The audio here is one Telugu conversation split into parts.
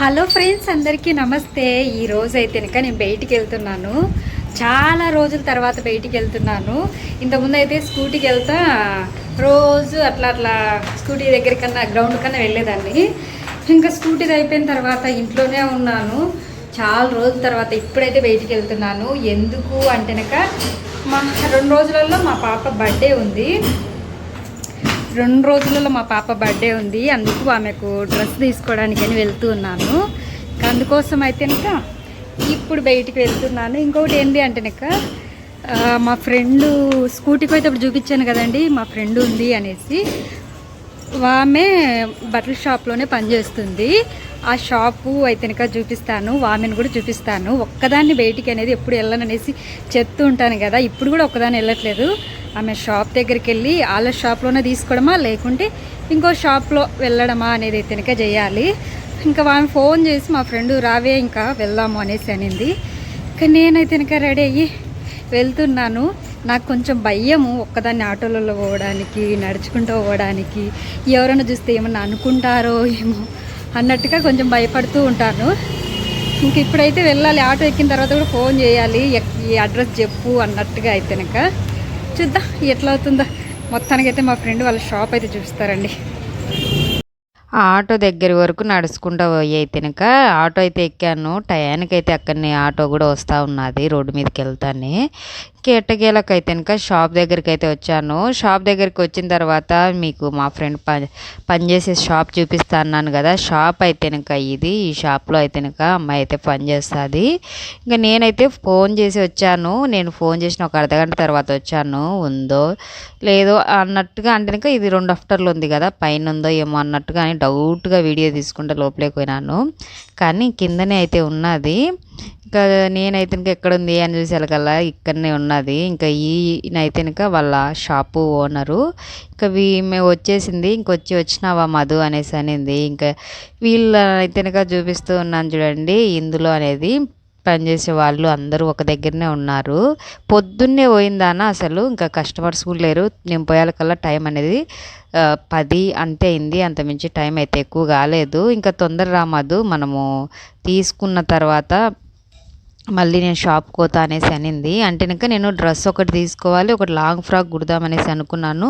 హలో ఫ్రెండ్స్ అందరికీ నమస్తే. ఈ రోజు అయితే కనుక నేను బయటికి వెళ్తున్నాను. చాలా రోజుల తర్వాత బయటికి వెళ్తున్నాను. ఇంతకుముందు అయితే స్కూటీకి వెళ్తా రోజు అట్లా అట్లా స్కూటీ దగ్గర కన్నా గ్రౌండ్ కన్నా వెళ్ళేదాన్ని. ఇంకా స్కూటీది అయిపోయిన తర్వాత ఇంట్లోనే ఉన్నాను. చాలా రోజుల తర్వాత ఇప్పుడైతే బయటికి వెళ్తున్నాను. ఎందుకు అంటేనక మా రెండు రోజులలో మా పాప బర్త్డే ఉంది. రెండు రోజులలో మా పాప బర్త్డే ఉంది. అందుకు ఆమెకు డ్రెస్ తీసుకోవడానికని వెళ్తూ ఉన్నాను. ఇంకా అందుకోసం అయితే ఇంకా ఇప్పుడు బయటికి వెళ్తున్నాను. ఇంకొకటి ఏంటి అంటే కనుక మా ఫ్రెండ్ స్కూటీకి అయితే ఇప్పుడు చూపించాను కదండి మా ఫ్రెండ్ ఉంది అనేసి. ఆమె బట్టల షాప్లోనే పనిచేస్తుంది. ఆ షాపు అయితే చూపిస్తాను వామెను కూడా చూపిస్తాను. ఒక్కదాన్ని బయటికి అనేది ఎప్పుడు వెళ్ళననేసి చెప్తూ ఉంటాను కదా ఇప్పుడు కూడా ఒక్కదాన్ని వెళ్ళట్లేదు. ఆమె షాప్ దగ్గరికి వెళ్ళి వాళ్ళ షాప్లోనే తీసుకోవడమా లేకుంటే ఇంకో షాప్లో వెళ్ళడమా అనేది అయితే చేయాలి. ఇంకా ఆమె ఫోన్ చేసి మా ఫ్రెండ్ రావే ఇంకా వెళ్దాము అనేసి అనింది. ఇంకా నేనైతే రెడీ అయ్యి వెళ్తున్నాను. నాకు కొంచెం భయము ఒక్కదాన్ని ఆటోలలో పోవడానికి నడుచుకుంటూ పోవడానికి. ఎవరైనా చూస్తే ఏమన్నా అనుకుంటారో ఏమో అన్నట్టుగా కొంచెం భయపడుతూ ఉంటాను. ఇంక ఇప్పుడైతే వెళ్ళాలి. ఆటో ఎక్కిన తర్వాత కూడా ఫోన్ చేయాలి. ఈ అడ్రస్ చెప్పు అన్నట్టుగా అయితే కనుక చూద్దాం ఎట్లా అవుతుందో. మొత్తానికైతే మా ఫ్రెండ్ వాళ్ళ షాప్ అయితే చూపిస్తారండి. ఆ ఆటో దగ్గర వరకు నడుచుకుంటూ పోయి అయితేనక ఆటో అయితే ఎక్కాను. టయానికి అయితే అక్కడనే ఆటో కూడా వస్తూ ఉన్నది రోడ్డు మీదకి వెళ్తానే. ఎట్టకేలకు అయితేనక షాప్ దగ్గరికి అయితే వచ్చాను. షాప్ దగ్గరికి వచ్చిన తర్వాత మీకు మా ఫ్రెండ్ పని పనిచేసే షాప్ చూపిస్తా అన్నాను కదా. షాప్ అయితే అయితేనక ఇది ఈ షాప్లో అయితే అయితేనక అమ్మాయి అయితే పనిచేస్తుంది ఇంకా నేనైతే ఫోన్ చేసి వచ్చాను. నేను ఫోన్ చేసిన ఒక అర్ధగంట తర్వాత వచ్చాను. ఉందో లేదో అన్నట్టుగా అంటే ఇది రెండు ఆఫ్టర్లు ఉంది కదా. పైన ఉందో ఏమో అన్నట్టుగా అని డౌట్గా వీడియో తీసుకుంటే లోపలికి పోయినాను. కానీ కిందనే అయితే ఉన్నది. ఇంకా నేనైతే ఇంకా ఎక్కడ ఉంది అని చూసేకల్లా ఇక్కడనే ఉన్నది. ఇంకా ఈయనైతే ఇంకా వాళ్ళ షాపు ఓనరు. ఇంకా మేము వచ్చేసింది. ఇంకొచ్చి వచ్చినావా మధు అనేసి అనింది. ఇంకా వీళ్ళ అయితే ఇంకా చూపిస్తూ ఉన్నాను చూడండి. ఇందులో అనేది పనిచేసే వాళ్ళు అందరూ ఒక దగ్గరనే ఉన్నారు. పొద్దున్నే పోయిందాన అసలు? ఇంకా కస్టమర్స్ కూడా లేరు. నేను పోయాలకల్లా టైం అనేది పది అంతే అయింది. అంత మించి టైం అయితే ఎక్కువ కాలేదు. ఇంకా తొందర రామదు మనము తీసుకున్న తర్వాత మళ్ళీ నేను షాప్ కోతా అనేసి అనింది. అంటే కనుక నేను డ్రెస్ ఒకటి తీసుకోవాలి ఒకటి లాంగ్ ఫ్రాక్ కుడదామనేసి అనుకున్నాను.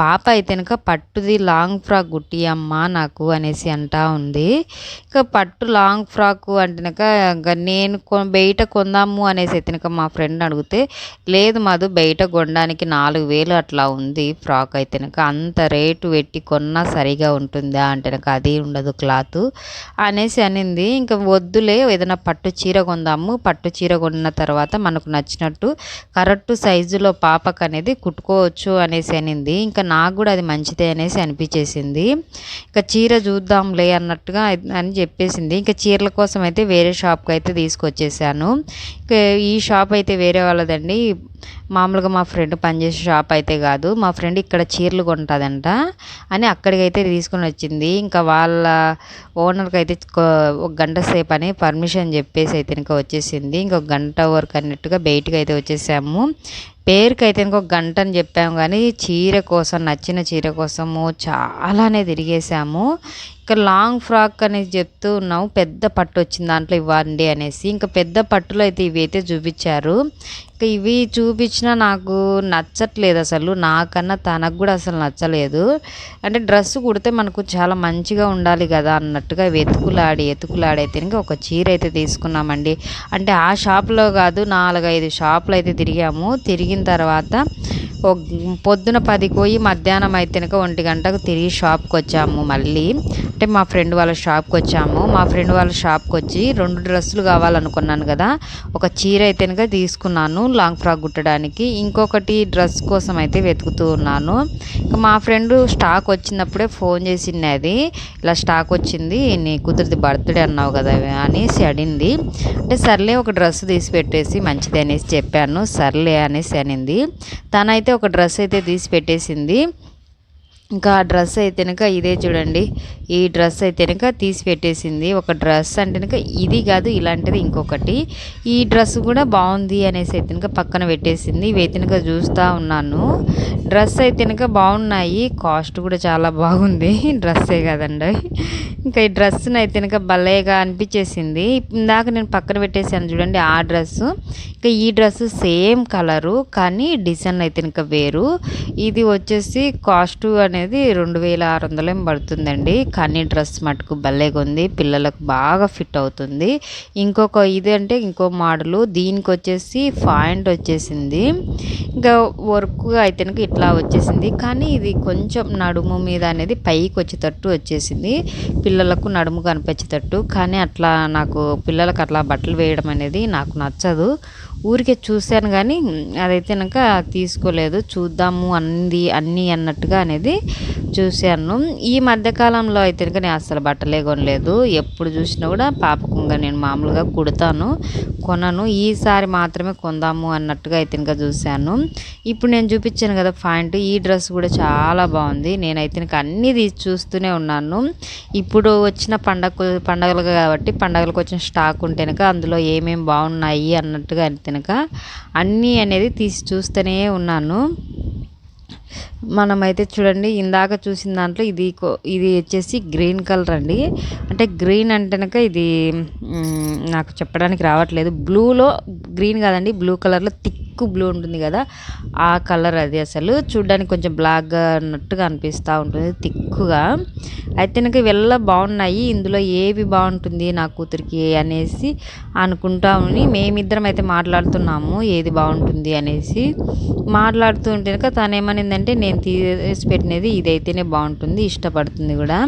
పాప అయితే కనుక పట్టుది లాంగ్ ఫ్రాక్ కుట్టి అమ్మా నాకు అనేసి అంటా ఉంది. ఇంకా పట్టు లాంగ్ ఫ్రాక్ అంటే కనుక ఇంకా నేను కొ బయట కొందాము అనేసి అయితే కనుక మా ఫ్రెండ్ అడిగితే లేదు మాదు బయట కొనడానికి నాలుగు వేలు అట్లా ఉంది ఫ్రాక్ అయితే కనుక అంత రేటు పెట్టి కొన్నా సరిగా ఉంటుందా అంటే కనుక అది ఉండదు క్లాత్ అనేసి అనింది. ఇంకా వద్దులే ఏదైనా పట్టు చీర కొందాము పట్టు చీర కొన్న తర్వాత మనకు నచ్చినట్టు కరెక్ట్ సైజులో పాపకు అనేది కుట్టుకోవచ్చు అనేసి అనింది. ఇంకా నాకు కూడా అది మంచిదే అనేసి అనిపించేసింది. ఇంకా చీర చూద్దాంలే అన్నట్టుగా అని చెప్పేసింది. ఇంకా చీరల కోసం అయితే వేరే షాప్కి అయితే తీసుకొచ్చేసాను. ఇంకా ఈ షాప్ అయితే వేరే వాళ్ళదండి. మామూలుగా మా ఫ్రెండ్ పనిచేసే షాప్ అయితే కాదు. మా ఫ్రెండ్ ఇక్కడ చీరలు కొంటుందంట అని అక్కడికైతే తీసుకొని వచ్చింది. ఇంకా వాళ్ళ ఓనర్కి అయితే ఒక గంట సేపు అని పర్మిషన్ చెప్పేసి అయితే ఇంకా వచ్చేసింది. ఇంకొక గంట వరకు అన్నట్టుగా బయటికి అయితే వచ్చేసాము. పేరుకి అయితే ఇంకొక గంట అని చెప్పాము కానీ చీర కోసం నచ్చిన చీర కోసము చాలానే తిరిగేసాము ఇంకా లాంగ్ ఫ్రాక్ అనేది చెప్తూ ఉన్నాము పెద్ద పట్టు వచ్చింది దాంట్లో ఇవ్వండి అనేసి. ఇంకా పెద్ద పట్టులో అయితే ఇవి అయితే చూపించారు. ఇంకా ఇవి చూపించినా నాకు నచ్చట్లేదు అసలు. నాకన్నా తనకు కూడా అసలు నచ్చలేదు. అంటే డ్రెస్ కుడితే మనకు చాలా మంచిగా ఉండాలి కదా అన్నట్టుగా వెతుకులాడి ఎతుకులాడి అయితే ఇంకా ఒక చీర అయితే తీసుకున్నామండి. అంటే ఆ షాప్లో కాదు నాలుగైదు షాపులు అయితే తిరిగాము. తిరిగి తిరిగిన తర్వాత పొద్దున పది పోయి మధ్యాహ్నం అయితే కనుక ఒంటి గంటకు తిరిగి షాప్కి వచ్చాము మళ్ళీ. అంటే మా ఫ్రెండ్ వాళ్ళ షాప్కి వచ్చాము మా ఫ్రెండ్ వాళ్ళ షాప్కి వచ్చి రెండు డ్రెస్సులు కావాలనుకున్నాను కదా. ఒక చీర అయితే తీసుకున్నాను లాంగ్ ఫ్రాక్ కుట్టడానికి. ఇంకొకటి డ్రెస్ కోసం అయితే వెతుకుతూ ఉన్నాను. ఇంకా మా ఫ్రెండ్ స్టాక్ వచ్చినప్పుడే ఫోన్ చేసింది అది. ఇలా స్టాక్ వచ్చింది నీ కుదిరితే బర్త్డే అన్నావు కదా అనేసి అడిగింది. అంటే సర్లే ఒక డ్రెస్ తీసి పెట్టేసి మంచిది అనేసి చెప్పాను. సర్లే అనేసి అనింది. తనైతే ఒక డ్రెస్ అయితే తీసి పెట్టేసింది. ఇంకా ఆ డ్రెస్ అయితే ఇదే చూడండి. ఈ డ్రెస్ అయితే తీసి పెట్టేసింది. ఒక డ్రెస్ అంటే ఇది కాదు ఇలాంటిది ఇంకొకటి. ఈ డ్రెస్ కూడా బాగుంది అనేసి అయితే పక్కన పెట్టేసింది. ఇవి చూస్తూ ఉన్నాను. డ్రెస్ అయితే బాగున్నాయి. కాస్ట్ కూడా చాలా బాగుంది. డ్రెస్సే కదండి. ఇంకా ఈ డ్రెస్ని అయితేనక భలేగా అనిపించేసింది. ఇందాక నేను పక్కన పెట్టేసాను చూడండి ఆ డ్రెస్ ఇంకా ఈ డ్రెస్ సేమ్ కలరు కానీ డిజైన్ అయితే వేరు. ఇది వచ్చేసి కాస్ట్ అనేది రెండు వేల ఆరు వందలు ఏం పడుతుందండి. కానీ డ్రెస్ మటుకు భలేగా ఉంది పిల్లలకు బాగా ఫిట్ అవుతుంది. ఇంకొక ఇది అంటే ఇంకో మోడలు. దీనికి వచ్చేసి పాయింట్ వచ్చేసింది. ఇంకా వర్క్ అయితే ఇట్లా వచ్చేసింది. కానీ ఇది కొంచెం నడుము మీద అనేది పైకి వచ్చేటట్టు వచ్చేసింది. పిల్లలకు నడుము కనిపించేటట్టు. కానీ అట్లా నాకు పిల్లలకు అట్లా బట్టలు వేయడం అనేది నాకు నచ్చదు. ఊరికే చూశాను కానీ అదైతే కనుక తీసుకోలేదు. చూద్దాము అంది అన్నీ అన్నట్టుగా అనేది చూశాను. ఈ మధ్యకాలంలో అయితే కనుక నేను అసలు బట్టలే కొనలేదు. ఎప్పుడు చూసినా కూడా పాపకంగా నేను మామూలుగా కుడతాను కొనను. ఈసారి మాత్రమే కొందాము అన్నట్టుగా అయితే కనుక చూశాను. ఇప్పుడు నేను చూపించాను కదా పాయింట్ ఈ డ్రెస్ కూడా చాలా బాగుంది. నేనైతే కనుక అన్నీ చూస్తూనే ఉన్నాను. ఇప్పుడు వచ్చిన పండగ పండగలు కాబట్టి పండగలకు వచ్చిన స్టాక్ ఉంటే కనుక అందులో ఏమేమి బాగున్నాయి అన్నట్టుగా అయితే కనుక అన్నీ అనేది తీసి చూస్తూనే ఉన్నాను. మనమైతే చూడండి ఇందాక చూసిన దాంట్లో ఇది ఇది వచ్చేసి గ్రీన్ కలర్ అండి. అంటే గ్రీన్ అంటేనక ఇది నాకు చెప్పడానికి రావట్లేదు. బ్లూలో గ్రీన్ కాదండి బ్లూ కలర్లో థిక్ బ్లూ ఉంటుంది కదా ఆ కలర్ అది అసలు. చూడడానికి కొంచెం బ్లాక్గా అన్నట్టుగా అనిపిస్తూ ఉంటుంది థిక్గా. అయితే నాకు వెళ్ళ బాగున్నాయి ఇందులో ఏవి బాగుంటుంది నా కూతురికి అనేసి అనుకుంటా ఉని మేమిద్దరం అయితే మాట్లాడుతున్నాము ఏది బాగుంటుంది అనేసి. మాట్లాడుతూ ఉంటే కనుక తనేమనిందంటే నేను తీసి పెట్టినది ఇదైతేనే బాగుంటుంది ఇష్టపడుతుంది కూడా.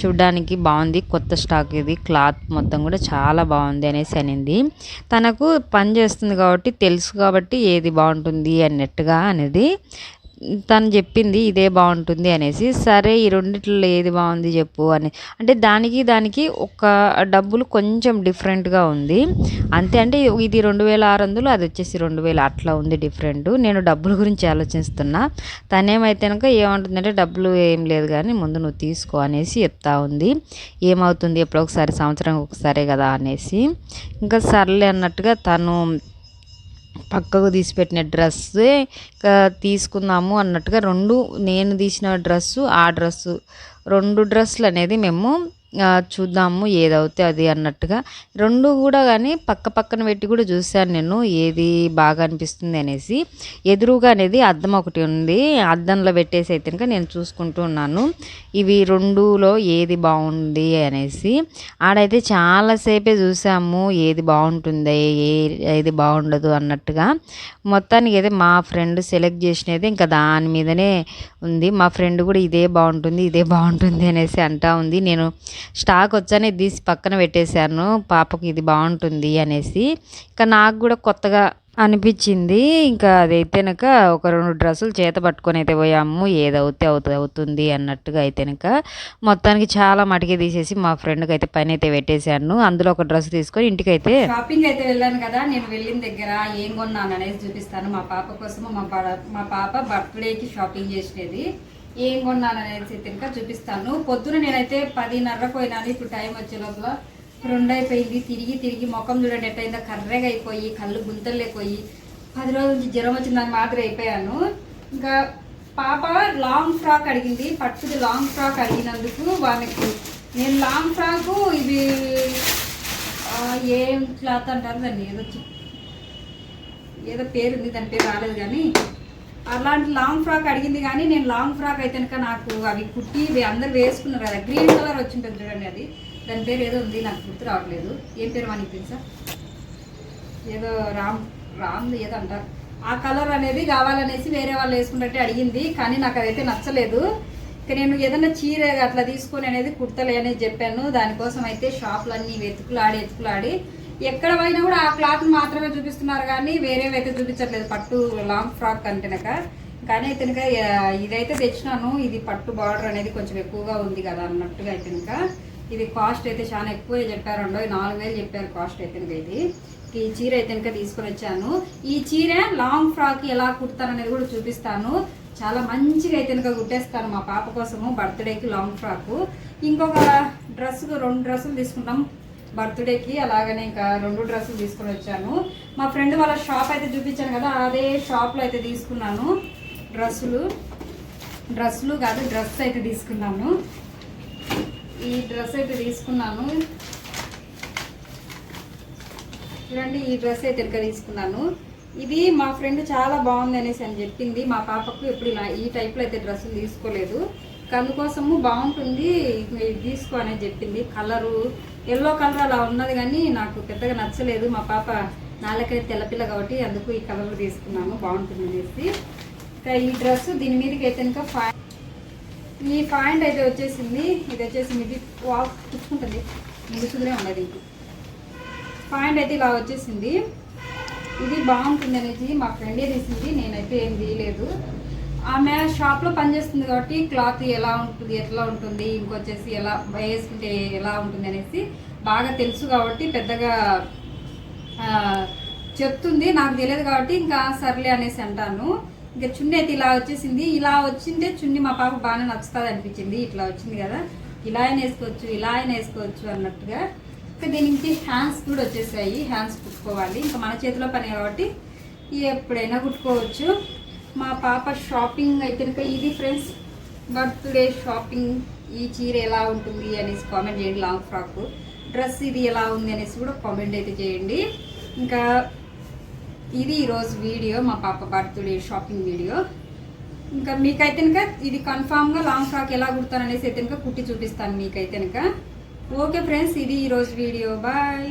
చూడ్డానికి బాగుంది కొత్త స్టాక్ ఇది క్లాత్ మొత్తం కూడా చాలా బాగుంది అనేసి అనింది. తనకు పని చేస్తుంది కాబట్టి తెలుసు కాబట్టి ఏది బాగుంటుంది అన్నట్టుగా అనేది తను చెప్పింది ఇదే బాగుంటుంది అనేసి సరే ఈ రెండిట్లో ఏది బాగుంది చెప్పు అని. అంటే దానికి దానికి ఒక డబ్బులు కొంచెం డిఫరెంట్గా ఉంది. అంతే అంటే ఇది రెండు వేల ఆరు వందలు అది వచ్చేసి రెండు వేలు అట్లా ఉంది డిఫరెంట్. నేను డబ్బుల గురించి ఆలోచిస్తున్నా. తనేమైతే కనుక ఏమంటుందంటే డబ్బులు ఏం లేదు కానీ ముందు నువ్వు తీసుకో అనేసి చెప్తా ఉంది. ఏమవుతుంది ఎప్పుడో ఒకసారి సంవత్సరం ఒకసారే కదా అనేసి. ఇంకా సర్లే అన్నట్టుగా తను పక్కకు తీసిపెట్టిన డ్రెస్సే ఇంకా తీసుకుందాము అన్నట్టుగా రెండు నేను తీసిన డ్రెస్సు ఆ డ్రెస్సు. రెండు డ్రెస్సులు అనేది మేము చూద్దాము ఏదైతే అది అన్నట్టుగా. రెండు కూడా కానీ పక్క పక్కన పెట్టి కూడా చూశాను నేను ఏది బాగా అనిపిస్తుంది అనేసి. ఎదురుగా అనేది అద్దం ఒకటి ఉంది. అద్దంలో పెట్టేసి అయితే కనుక నేను చూసుకుంటూ ఉన్నాను. ఇవి రెండులో ఏది బాగుంది అనేసి. ఆడైతే చాలాసేపే చూసాము ఏది బాగుంటుంది ఏ ఏది బాగుండదు అన్నట్టుగా. మొత్తానికి అయితే మా ఫ్రెండ్ సెలెక్ట్ చేసినది ఇంకా దాని మీదనే ఉంది. మా ఫ్రెండ్ కూడా ఇదే బాగుంటుంది ఇదే బాగుంటుంది అనేసి అంటా ఉంది. నేను స్టాక్ వచ్చానే తీసి పక్కన పెట్టేశాను. పాపకు ఇది బాగుంటుంది అనేసి. ఇంకా నాకు కూడా కొత్తగా అనిపించింది. ఇంకా అదైతేనక ఒక రెండు డ్రెస్సులు చేత పట్టుకొని అయితే పోయాము. ఏదవుతే అవుతుంది అవుతుంది అన్నట్టుగా అయితేనక. మొత్తానికి చాలా మటుకే తీసేసి మా ఫ్రెండ్కి అయితే పని అయితే పెట్టేశాను. అందులో ఒక డ్రెస్ తీసుకొని ఇంటికి అయితే షాపింగ్ అయితే వెళ్ళాను కదా. నేను వెళ్ళిన దగ్గర ఏం కొన్నాను అనేది చూపిస్తాను. మా పాప కోసము మా మా పాప బర్త్డేకి షాపింగ్ చేసినది ఏం కొన్నాను అనేది ఇంకా చూపిస్తాను పొద్దున నేనైతే పదిన్నర పోయినాను ఇప్పుడు టైం వచ్చే లోపల. రెండు అయిపోయింది తిరిగి తిరిగి ముఖం చూడండి ఎట్టయిందో కర్రెగా అయిపోయి కళ్ళు గుంతలు అయిపోయి పది రోజుల నుంచి జ్వరం వచ్చిందని మాత్రం అయిపోయాను. ఇంకా పాప లాంగ్ ఫ్రాక్ అడిగింది పట్టుది లాంగ్ ఫ్రాక్ అడిగినందుకు వాళ్ళకి నేను లాంగ్ ఫ్రాకు ఇది ఏం క్లాత్ అంటారు దాన్ని? ఏదో ఏదో పేరు ఉంది దాని పేరు రాలేదు కానీ అలాంటి లాంగ్ ఫ్రాక్ అడిగింది కానీ నేను లాంగ్ ఫ్రాక్ అయితే కనుక నాకు అవి కుట్టి అందరు వేసుకున్నారు కదా. గ్రీన్ కలర్ వచ్చి ఉంటుంది చూడండి అది. దాని పేరు ఏదో ఉంది నాకు గుర్తు రావట్లేదు. ఏం పేరు మనకి తెలుసా? ఏదో రామ్ రామ్ ఏదో అంటారు. ఆ కలర్ అనేది కావాలనేసి వేరే వాళ్ళు వేసుకున్నట్టే అడిగింది కానీ నాకు అదైతే నచ్చలేదు. ఇక నేను ఏదైనా చీర అట్లా తీసుకొని అనేది కుర్తలే అనేది చెప్పాను. దానికోసం అయితే షాపులన్నీ వెతుకులాడి వెతుకులాడి ఎక్కడ పోయినా కూడా ఆ క్లాత్ మాత్రమే చూపిస్తున్నారు కానీ వేరేవి అయితే చూపించట్లేదు. పట్టు లాంగ్ ఫ్రాక్ అంటేనక కానీ అయితే ఇదైతే తెచ్చినాను. ఇది పట్టు బార్డర్ అనేది కొంచెం ఎక్కువగా ఉంది కదా అన్నట్టుగా అయితే ఇది కాస్ట్ అయితే చాలా ఎక్కువ చెప్పారు. రెండో నాలుగు వేలు చెప్పారు కాస్ట్ అయితే ఇది. ఈ చీర అయితే కనుక తీసుకొని వచ్చాను. ఈ చీర లాంగ్ ఫ్రాక్ ఎలా కుడతాను అనేది కూడా చూపిస్తాను. చాలా మంచిగా అయితే కనుక కుట్టేస్తాను మా పాప కోసము బర్త్డేకి లాంగ్ ఫ్రాక్ ఇంకొక డ్రెస్ రెండు డ్రెస్సులు తీసుకుంటాం బర్త్డేకి అలాగనే ఇంకా రెండు డ్రెస్సులు తీసుకొని వచ్చాను. మా ఫ్రెండ్ వాళ్ళ షాప్ అయితే చూపించాను కదా అదే షాప్లో అయితే తీసుకున్నాను డ్రెస్సులు. డ్రెస్సులు కాదు డ్రెస్ అయితే తీసుకున్నాను. ఈ డ్రెస్ అయితే తీసుకున్నాను. చూడండి ఈ డ్రెస్ అయితే ఇక్కడ తీసుకున్నాను. ఇది మా ఫ్రెండ్ చాలా బాగుంది అనేసి అని చెప్పింది. మా పాపకు ఎప్పుడు ఇలా ఈ టైప్లో అయితే డ్రెస్సులు తీసుకోలేదు. అందుకోసము బాగుంటుంది ఇది తీసుకో అనేది చెప్పింది. కలరు ఎల్లో కలర్ అలా ఉన్నది కానీ నాకు పెద్దగా నచ్చలేదు. మా పాప నాలుకైతే తెల్లపిల్ల కాబట్టి అందుకు ఈ కలర్ తీసుకున్నాము. బాగుంటుంది అనేసి. ఇంకా ఈ డ్రెస్ దీని మీదకి అయితే ఇంకా ఫా ఈ పాయింట్ అయితే వచ్చేసింది. ఇది వచ్చేసి ఇది వాక్ పుచ్చుకుంటుంది ముసుగునే ఉన్నది ఇంక పాయింట్ అయితే ఇలా వచ్చేసింది. ఇది బాగుంటుంది అనేది మా ఫ్రెండే తీసింది. నేనైతే ఏం తీయలేదు. ఆమె షాప్లో పనిచేస్తుంది కాబట్టి క్లాత్ ఎలా ఉంటుంది ఎట్లా ఉంటుంది ఇంకొచ్చేసి ఎలా వేసుకుంటే ఎలా ఉంటుంది అనేసి బాగా తెలుసు కాబట్టి పెద్దగా చెప్తుంది. నాకు తెలియదు కాబట్టి ఇంకా సర్లే అనేసి అంటాను. ఇంకా చున్నీ అయితే ఇలా వచ్చేసింది. ఇలా వచ్చింటే చున్నీ మా పాప బాగానే నచ్చుతుంది అనిపించింది. ఇట్లా వచ్చింది కదా. ఇలా అయినా వేసుకోవచ్చు ఇలా అయినా వేసుకోవచ్చు అన్నట్టుగా. ఇంకా దీనికి హ్యాండ్స్ కూడా వచ్చేసాయి. హ్యాండ్స్ కుట్టుకోవాలి. ఇంకా మన చేతిలో పని కాబట్టి ఎప్పుడైనా కుట్టుకోవచ్చు. మా పాప షాపింగ్ అయితే ఇది ఫ్రెండ్స్ బర్త్డే షాపింగ్ ఈ చీర ఎలా ఉంటుంది అనేసి కామెంట్ చేయండి లాంగ్ ఫ్రాక్. డ్రెస్ ఇది ఎలా ఉంది అనేసి కూడా కామెంట్ అయితే చేయండి. ఇంకా ఇది ఈరోజు వీడియో మా పాప బర్త్డే షాపింగ్ వీడియో. ఇంకా మీకైతే కనుక ఇది కన్ఫామ్గా లాంగ్ ఫ్రాక్ ఎలా కుడతాను అనేసి అయితే కనుక కుట్టి చూపిస్తాను మీకైతే కనుక. ఓకే ఫ్రెండ్స్ ఇది ఈరోజు వీడియో. బాయ్